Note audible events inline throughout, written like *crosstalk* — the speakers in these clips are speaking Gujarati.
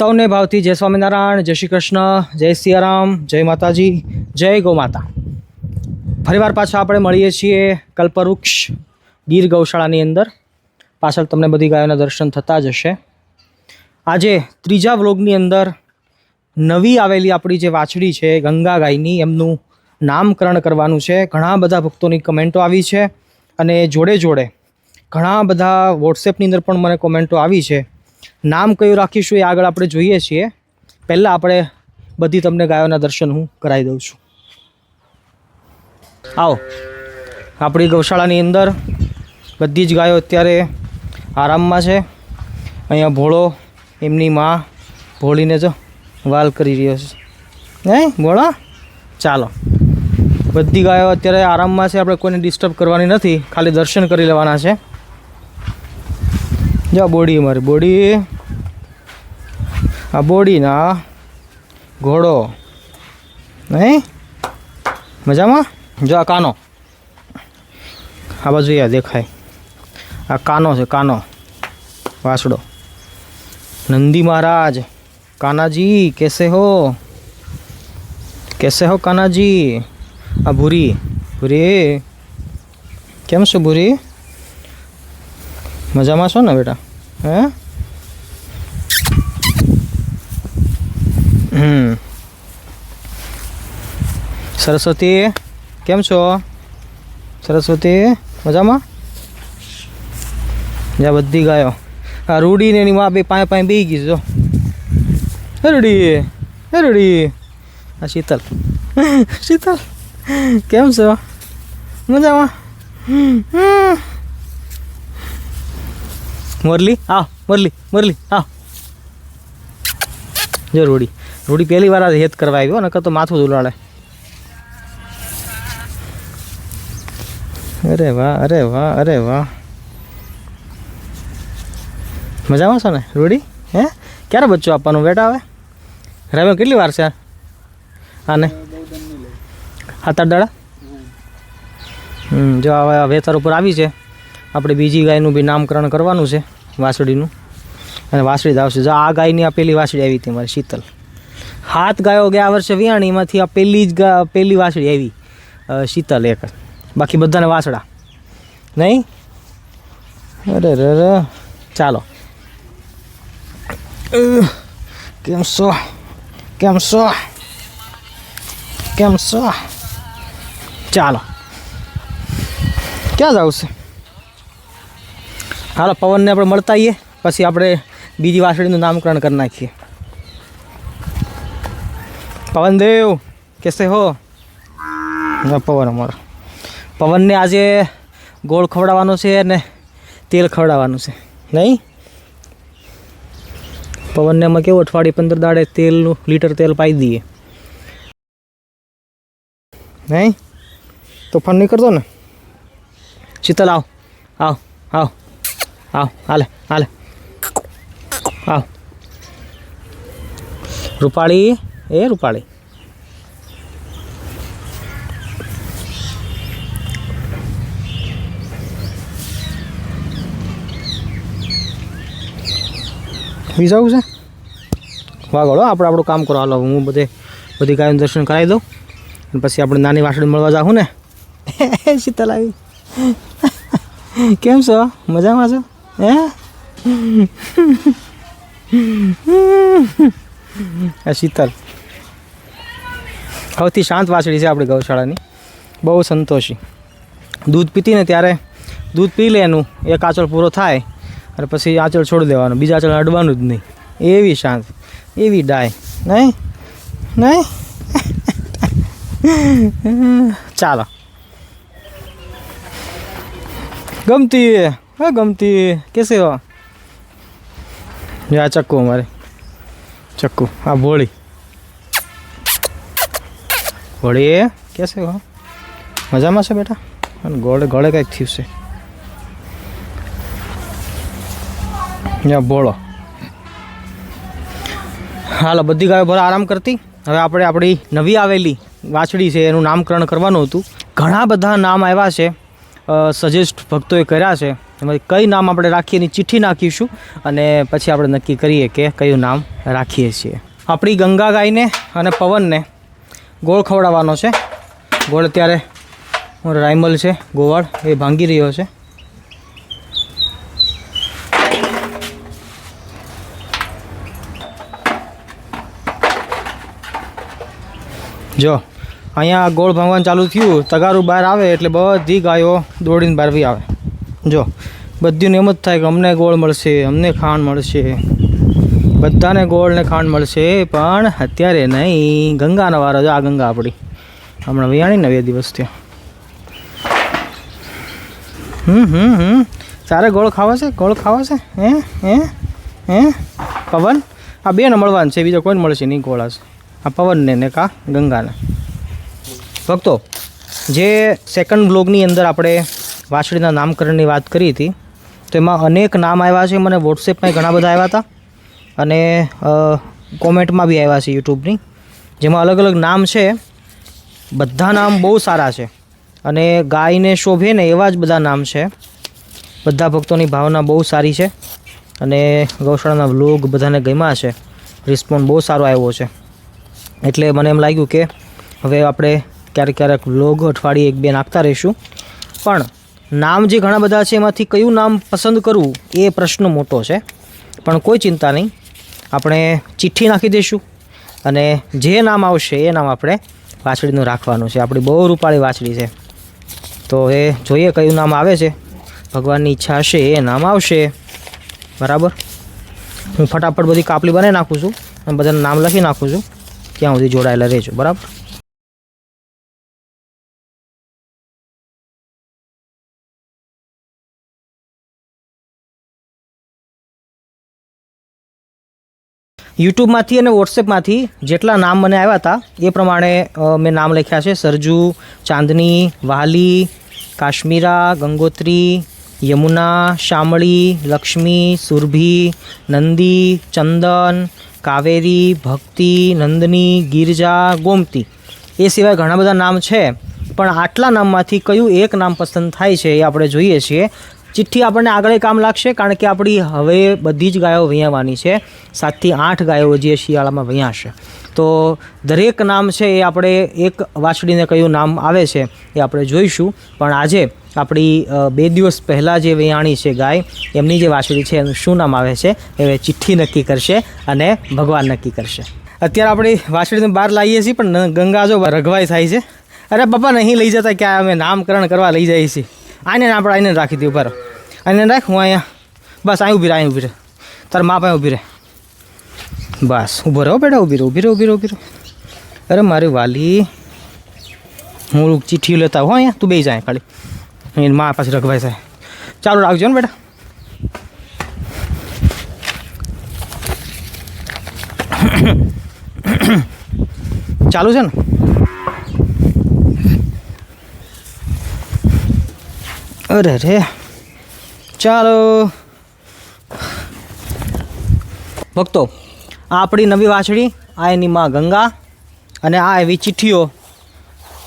સૌને ભાવથી જય સ્વામિનારાયણ, જય શ્રી કૃષ્ણ, જય સિયારામ, જય માતાજી, જય ગૌમાતા ફરીવાર પાછા આપણે મળીએ છીએ કલ્પવૃક્ષ ગીર ગૌશાળાની અંદર. પાછળ તમને બધી ગાયોના દર્શન થતા જ હશે. આજે ત્રીજા વ્લોગની અંદર નવી આવેલી આપણી જે વાછડી છે, ગંગા ગાયની, એમનું નામકરણ કરવાનું છે. ઘણા બધા ભક્તોની કમેન્ટો આવી છે અને જોડે જોડે ઘણા બધા વોટ્સએપની અંદર પણ મને કોમેન્ટો આવી છે. નામ કયું રાખીશું એ આગળ આપણે જોઈએ છીએ. પહેલાં આપણે બધી તમને ગાયોના દર્શન હું કરાવી દઉં છું. આવો. આપણી ગૌશાળાની અંદર બધી જ ગાયો અત્યારે આરામમાં છે. અહીંયા ભોળો, એમની માં ભોળીને જો વાલ કરી રહ્યો છે. હે, ભોળા? ચાલો. બધી ગાયો અત્યારે આરામમાં છે, આપણે કોઈને ડિસ્ટર્બ કરવાની નથી, ખાલી દર્શન કરી લેવાના છે. જો, બોડી અમારી, બોડી. આ બોડીના ઘોડો. નહીં? મજામાં? જો આ કાનો. આ બાજુ યા દેખાય. આ કાનો છે, કાનો. વાસડો. નંદી મહારાજ, કાનાજી, કેસે હો? કેસે હો કાનાજી? આ ભૂરી. ભૂરી કેમ છો ભૂરી? મજામાં છો ને બેટા? હે? હમ. સરસ્વતી, કેમ છો? સરસ્વતી, મજામાં? જ્યાં બધી ગાયો. આ રૂડી ને એની માં બે પાંય પાંય બેહી ગઈ જો. રૂડી? રૂડી? આ શીતલ. *laughs* શીતલ, કેમ છો? મજામાં? હમ. મુરલી, આવ, મોરલી મોરલી, આવ. જો રૂડી રૂડી પહેલી વાર હેત કરવા આવ્યો, નકર તો માથું જ અરે વાહ અરે વાહ અરે વાહ. મજામાં છો ને, રૂડી? હે? ક્યારે બચ્ચું આપવાનું બેટા હવે રમે કેટલી વાર છે? આને? સાત આઠ હમ, જો હવે વેતર ઉપર આવી છે. આપણે બીજી ગાયનું બી નામકરણ કરવાનું છે, વાસળીનું. અને વાસળી આવશે. જો આ ગાયની આ પહેલી વાસળી આવી હતી મારી, શીતલ. હાથ ગાયો ગયા વર્ષે વિયાણી એમાંથી આ પહેલી જ ગા પહેલી વાસળી આવી શીતલ એક. બાકી બધાને વાસળા. નહીં? અરે રે ચાલો. કેમ છો? કેમ છો? કેમ છો? ચાલો. ક્યાં જવું છે? હાલો પવનને આપણે મળતા આવીએ. પછી આપણે બીજી વાસળીનું નામકરણ કરી નાખીએ. પવનદેવ, કેસે હો? પવન અમારો. પવનને આજે ગોળ ખવડાવવાનો છે અને તેલ ખવડાવવાનું છે. નહીં? પવનને અમે કેવું અઠવાડિયે પંદર દાડે તેલનું, લીટર તેલ પાઈ દઈએ. નહીં? તો ફોન નહીં કરતો ને? શીતલ, આવ. આવ આવ. આવ હાલે હાલે. આવ. રૂપાળી એ રૂપાળી. વિઝાવું છે? વાગળો આપણે આપણું કામ કરો. હાલો હું બધે બધી ગાયનું દર્શન કરાવી દઉં. અને પછી આપણે નાની વાસણી મળવા જાઉં ને. *laughs* શીતલ આવી કેમ છો? મજામાં છો? હે? *laughs* શીતલ. સૌથી શાંત વાસળી છે આપણી ગૌશાળાની. બહુ સંતોષી. દૂધ પીતી ને ત્યારે દૂધ પી લે એનું, એક આંચળ પૂરો થાય, અને પછી આંચળ છોડી દેવાનું, બીજા આંચળ અડવાનું જ નહીં. એવી શાંત, એવી ડાય. નહીં? નહીં? *laughs* ચાલો. ગમતી હા, ગમતી. કેસે હો? આ ચક્કુ અમારે. ચક્કુ. આ ભોળી. ભોળી કેસે હો? મજામાં છે બેટા? અને ગોળે ગળે કંઈક થયું છે. ત્યાં ભોળો. હાલો, બધી ગાયો ભલે આરામ કરતી. હવે આપણે આપણી નવી આવેલી વાછડી છે, એનું નામકરણ કરવાનું હતું. ઘણા બધા નામ આવ્યા છે સજેસ્ટ ભક્તોએ કર્યા છે. એમાંથી કઈ નામ આપણે રાખીએ એની ચિઠ્ઠી નાખીશું અને પછી આપણે નક્કી કરીએ કે કયું નામ રાખીએ છીએ. આપણી ગંગા ગાયને અને પવનને ગોળ ખવડાવવાનો છે. ગોળ અત્યારે રાયમલ છે, ગોવાળ, એ ભાંગી રહ્યો છે. જો, અહીંયા ગોળ ભાંગવાનું ચાલુ થયું, તગારું બહાર આવે એટલે બધી ગાયો દોડીને બહાર બી આવે. જો, બધીને એમ જ થાય કે અમને ગોળ મળશે, અમને ખાંડ મળશે. બધાને ગોળ ને ખાંડ મળશે, પણ અત્યારે નહીં. ગંગાનો વારો આ ગંગા આપણી. હમણાં વિયાણી ને બે દિવસ ત્યાં હમ હમ હમ. તારે ગોળ ખાવા છે? ગોળ ખાવા છે? હે? હે? હે? પવન? આ બેને મળવાનું છે, બીજો કોઈને મળશે નહીં ગોળા છે. આ પવનને ને કા? ગંગાને. ભક્તો, જે સેકન્ડ બ્લોગની અંદર આપણે વાછડીના નામકરણની વાત કરી હતી. તો એમાં અનેક નામ આવ્યા છે. મને વોટ્સએપમાં ઘણા બધા આવ્યા હતા. અને કોમેન્ટમાં બી આવ્યા છે યુટ્યુબની. જેમાં અલગ અલગ નામ છે. બધા નામ બહુ સારા છે. અને ગાયને શોભે ને એવા જ બધા નામ છે. બધા ભક્તોની ભાવના બહુ સારી છે. અને ગૌશાળાના વ્લોગ બધાને ગમ્યા છે. રિસ્પોન્સ બહુ સારો આવ્યો છે. એટલે મને એમ લાગ્યું કે હવે આપણે ક્યારેક ક્યારેક વ્લોગ અઠવાડિયે એક બે નાખતા રહીશું. પણ નામ જે ઘણા બધા છે, એમાંથી કયું નામ પસંદ કરવું એ પ્રશ્ન મોટો છે. પણ કોઈ ચિંતા નહીં. આપણે ચિઠ્ઠી નાખી દઈશું અને જે નામ આવશે, એ નામ આપણે વાછડીનું રાખવાનું છે. આપણી બહુ રૂપાળી વાછડી છે. તો એ જોઈએ કયું નામ આવે છે. ભગવાનની ઈચ્છા હશે, એ નામ આવશે. બરાબર? હું ફટાફટ બધી કાપલી બનાવી નાખું છું અને બધાનું નામ લખી નાખું છું. ત્યાં સુધી જોડાયેલા રહેજો. બરાબર? યુટ્યુબમાંથી અને વોટ્સએપમાંથી જેટલા નામ મને આવ્યા હતા, એ પ્રમાણે મેં નામ લખ્યા છે. સરજુ, ચાંદની, વાલી, કાશ્મીરા, ગંગોત્રી, યમુના, શામળી, લક્ષ્મી, સુરભી, નંદી, ચંદન, કાવેરી, ભક્તિ, નંદની, ગિરજા, ગોમતી. એ સિવાય ઘણા બધા નામ છે, પણ આટલા નામમાંથી કયું એક નામ પસંદ થાય છે એ આપણે જોઈએ છીએ. ચિઠ્ઠી આપણને આગળ કામ લાગશે, કારણ કે આપણી હવે બધી જ ગાયો વૈયાવાની છે. સાતથી આઠ ગાયો જે શિયાળામાં વૈયાશે. તો દરેક નામ છે એ આપણે એક વાછડીને કયું નામ આવે છે એ આપણે જોઈશું. પણ આજે આપણી બે દિવસ પહેલાં જે વૈયાણી છે ગાય, એમની જે વાછડી છે એનું શું નામ આવે છે, એ ચિઠ્ઠી નક્કી કરશે અને ભગવાન નક્કી કરશે. અત્યારે આપણે વાછડીને બહાર લાવીએ છીએ, પણ ગંગા જો રઘવાઈ થાય છે. અરે પપ્પા નહીં લઈ જતા, ક્યાં અમે નામકરણ કરવા લઈ જઈએ છીએ? આને આપણે આઈને રાખી દઉં બરો આને રાખ, હું અહીંયા, બસ અહીં ઊભી રહે અહીં ઊભી રહે. તારા મા પાસે ઊભી રહે. બસ, ઊભો રહો બેટા, ઊભી રહો ઊભી રહો ઊભી રહો ઊભી રહો. અરે મારી વાલી, હું ચીઠી લેતા હો અહીંયા. તું બે જાય ખાલી. એની મા પાસે રખવાય સાહેબ ચાલુ રાખજો ને બેટા. ચાલુ છે ને? અરે રે. ચાલો. ભક્તો આ આપણી નવી વાછડી, આ એની માં ગંગા અને આ એવી ચિઠ્ઠીઓ.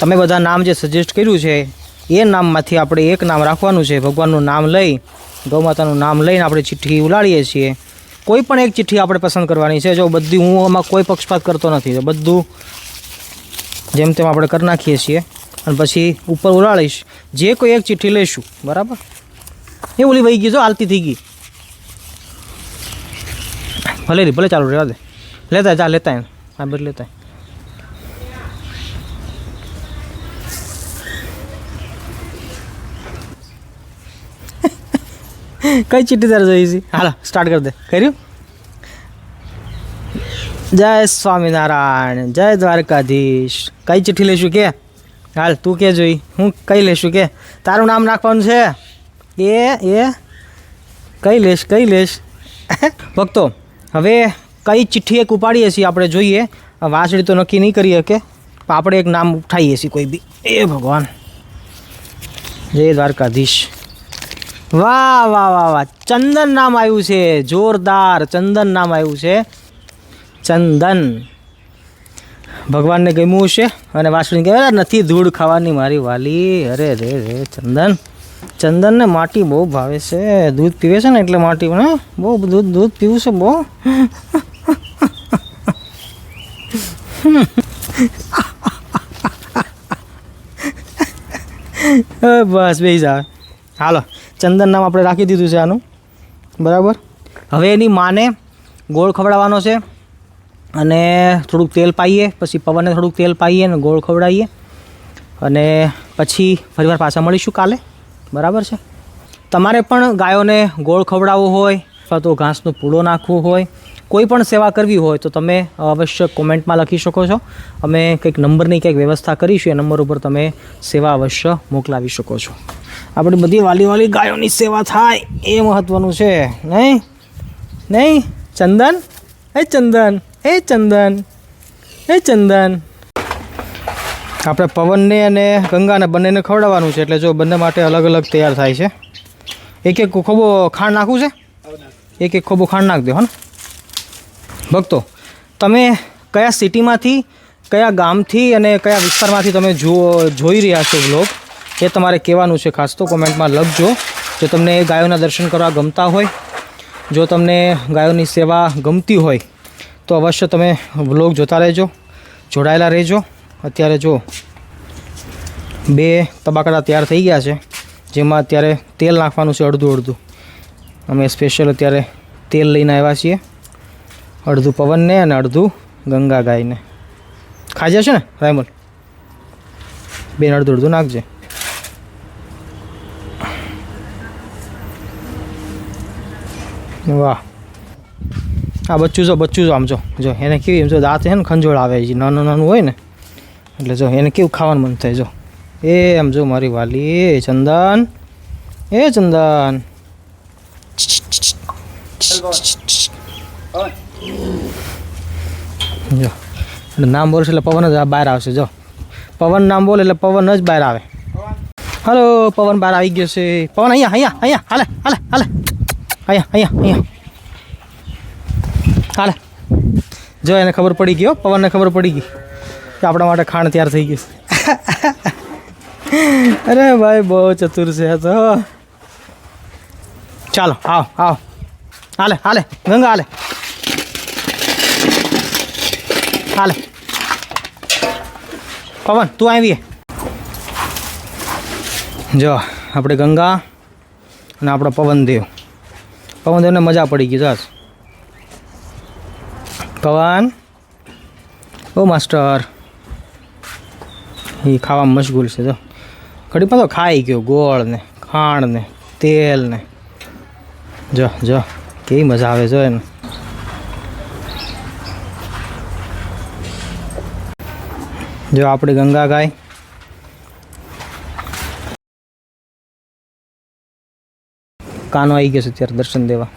તમે બધા નામ જે સજેસ્ટ કર્યું છે, એ નામમાંથી આપણે એક નામ રાખવાનું છે. ભગવાનનું નામ લઈ, ગૌમાતાનું નામ લઈને આપણે ચિઠ્ઠી ઉલાડીએ છીએ. કોઈ પણ એક ચિઠ્ઠી આપણે પસંદ કરવાની છે, જો બધી હું આમાં કોઈ પક્ષપાત કરતો નથી બધું જેમ તેમ આપણે કરી નાખીએ છીએ. અને પછી ઉપર ઉલાડીશ જે કોઈ એક ચિઠ્ઠી લઈશું, બરાબર? એ ઓલી વહી ગઈ જો હાલતી થઈ ગઈ. ભલે રી, ભલે ચાલુ રહેવા દે. લેતા જા, લેતા હા બસ લેતા *laughs* કઈ ચિઠ્ઠી તારે જોઈ છે? હાલો સ્ટાર્ટ કરી દે. કર્યું? જય સ્વામિનારાયણ, જય દ્વારકાધીશ. કઈ ચિઠ્ઠી લઈશું કે? હાલ, તું કે જોઈ. હું કઈ લઈશું કે? તારું નામ નાખવાનું છે? એ એ. કઈ લઈશ કઈ લઈશ? ભક્તો, હવે કઈ ચિઠ્ઠી એક ઉપાડીએ છીએ આપણે જોઈએ. વાંસળી તો નક્કી નહીં કરીએ કે આપણે એક નામ ઉઠાવીએ છીએ કોઈ બી. એ ભગવાન. જય દ્વારકાધીશ. વાહ વાહ વાહ વાહ. ચંદન નામ આવ્યું છે. જોરદાર ચંદન નામ આવ્યું છે. ચંદન. ભગવાનને ગમ્યું છે અને વાસણી કહેવાય નથી ધૂળ ખાવાની મારી વાલી. અરે, રે રે, ચંદન. ચંદનને માટી બહુ ભાવે છે. દૂધ પીવે છે ને એટલે માટી પણ બહુ દૂધ દૂધ પીવું છે બહુ. બસ બે જા. હાલો, ચંદન નામ આપણે રાખી દીધું છે આનું. બરાબર? હવે એની માને ગોળ ખવડાવવાનો છે. અને થોડુંક તેલ પાઈએ, પછી પવનને થોડુંક તેલ પાઈએ અને ગોળ ખવડાવીએ અને પછી ફરીવાર પાછા મળીશું કાલે. બરાબર છે? તમારે પણ ગાયોને ગોળ ખવડાવવો હોય, અથવા તો ઘાસનો પૂળો નાખવો હોય, કોઈ પણ સેવા કરવી હોય, તો તમે અવશ્ય કોમેન્ટમાં લખી શકો છો. અમે કંઈક નંબરની કંઈક વ્યવસ્થા કરીશું, એ નંબર ઉપર તમે સેવા અવશ્ય મોકલાવી શકો છો. આપણી બધી વાલી વાલી ગાયોની સેવા થાય, એ મહત્ત્વનું છે. નહીં? નહીં? ચંદન? હે ચંદન? હે ચંદન હે ચંદન. આપણે પવનને અને ગંગાને બંનેને ખવડાવવાનું છે એટલે જો બંને માટે અલગ અલગ તૈયાર થાય છે. એક એક ખોબો ખાંડ નાખવું છે? એક એક ખોબો ખાંડ નાખ દો, હો ભક્તો, તમે કયા સિટીમાંથી, કયા ગામથી અને કયા વિસ્તારમાંથી તમે જુઓ જોઈ રહ્યા છો બ્લોગ એ તમારે કહેવાનું છે ખાસ તો કોમેન્ટમાં લખજો. જો તમને ગાયોના દર્શન કરવા ગમતા હોય, જો તમને ગાયોની સેવા ગમતી હોય તો અવશ્ય તમે વ્લોગ જોતા રહેજો, જોડાયેલા રહેજો. અત્યારે જો બે તબાકડા તૈયાર થઈ ગયા છે, જેમાં અત્યારે તેલ નાખવાનું છે અડધું અડધું. અમે સ્પેશિયલ અત્યારે તેલ લઈને આવ્યા છીએ, અડધું પવનને અને અડધું ગંગા ગાયને. ખાઈ જશે ને, રાયમલ? બેન, અડધું અડધું નાખજે. વાહ. આ બચ્ચું જો બચ્ચું જો, આમ જો જો, એને કેવી એમ જો, દાંત છે ને, ખંજોળ આવે છે, નાનું નાનું હોય ને, એટલે જો, એને કેવું ખાવાનું મન થાય, જો. એ આમ જો, મારી વાલી, એ ચંદન એ ચંદન. જો, એટલે નામ બોલશે એટલે પવન જ બહાર આવશે, જો. પવન નામ બોલે એટલે પવન જ બહાર આવે. હલો, પવન બહાર આવી ગયો છે. પવન, અહીંયા અહીંયા અહીંયા, હાલે હાલે હાલે. અહીંયા અહીંયા અહીંયા. હાલે. જો એને ખબર પડી ગઈ હો, પવનને ખબર પડી ગઈ કે આપણા માટે ખાણ તૈયાર થઈ ગયું અરે ભાઈ, બહુ ચતુર છે તો. ચાલો, આવ આવ. હાલે હાલે, ગંગા હાલે. હાલે. પવન, તું આવી જો, આપણે ગંગા અને આપણો પવનદેવ. પવનદેવને મજા પડી ગઈ જાસ પવન. ઓ માસ્ટર. એ ખાવામાં મશગુલ છે જો. ઘડીમાં તો ખાઈ ગયો ગોળ ને ખાંડ ને તેલ ને જો જો, કેવી મજા આવે જો એને. જો આપણી ગંગા ગાય. કાનો આવી ગયો છે અત્યારે દર્શન દેવા.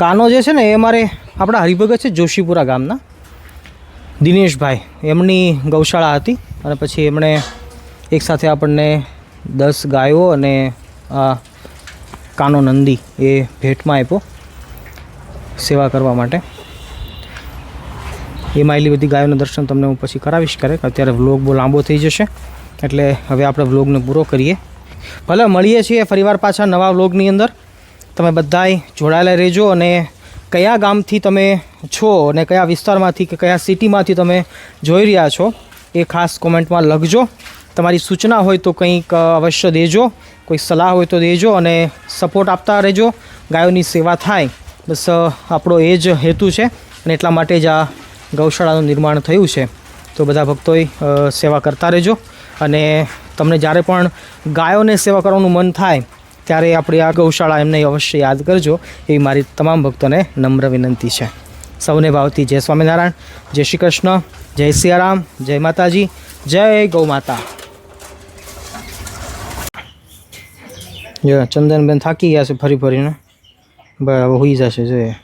કાનો જે છે ને, એ અમારે આપણા હરિભગત છે જોશીપુરા ગામના. દિનેશભાઈ, એમની ગૌશાળા હતી અને પછી એમણે એકસાથે આપણને દસ ગાયો અને કાનો નંદી એ ભેટમાં આપ્યો સેવા કરવા માટે. એમાં એટલી બધી ગાયોના દર્શન તમને હું પછી કરાવીશ કરે અત્યારે વ્લોગ બહુ લાંબો થઈ જશે, એટલે હવે આપણે વ્લોગને પૂરો કરીએ. ભલે મળીએ છીએ ફરીવાર પાછા નવા વ્લોગની અંદર. તમે બધાય જોડાયેલા રહેજો અને કયા ગામથી તમે છો અને કયા વિસ્તારમાંથી કે કયા સિટીમાંથી તમે જોઈ રહ્યા છો એ ખાસ કોમેન્ટમાં લખજો. તમારી સૂચના હોય તો કંઈક અવશ્ય દેજો. કોઈ સલાહ હોય તો દેજો અને સપોર્ટ આપતા રહેજો. ગાયોની સેવા થાય. બસ આપણો એ જ હેતુ છે અને એટલા માટે જ આ ગૌશાળાનું નિર્માણ થયું છે. તો બધા ભક્તોએ સેવા કરતા રહેજો. અને તમને જ્યારે પણ ગાયોને સેવા કરવાનું મન થાય ત્યારે આપણી આ ગૌશાળા એમને અવશ્ય યાદ કરજો એવી મારી તમામ ભક્તોને નમ્ર વિનંતી છે. સૌને ભાવથી જય સ્વામિનારાયણ, જય શ્રી કૃષ્ણ, જય સિયારામ, જય માતાજી, જય ગૌ માતા. જો ચંદનબેન થાકી ગયા છે ફરી ફરીને. બરાબર હોઈ જશે, જોઈએ.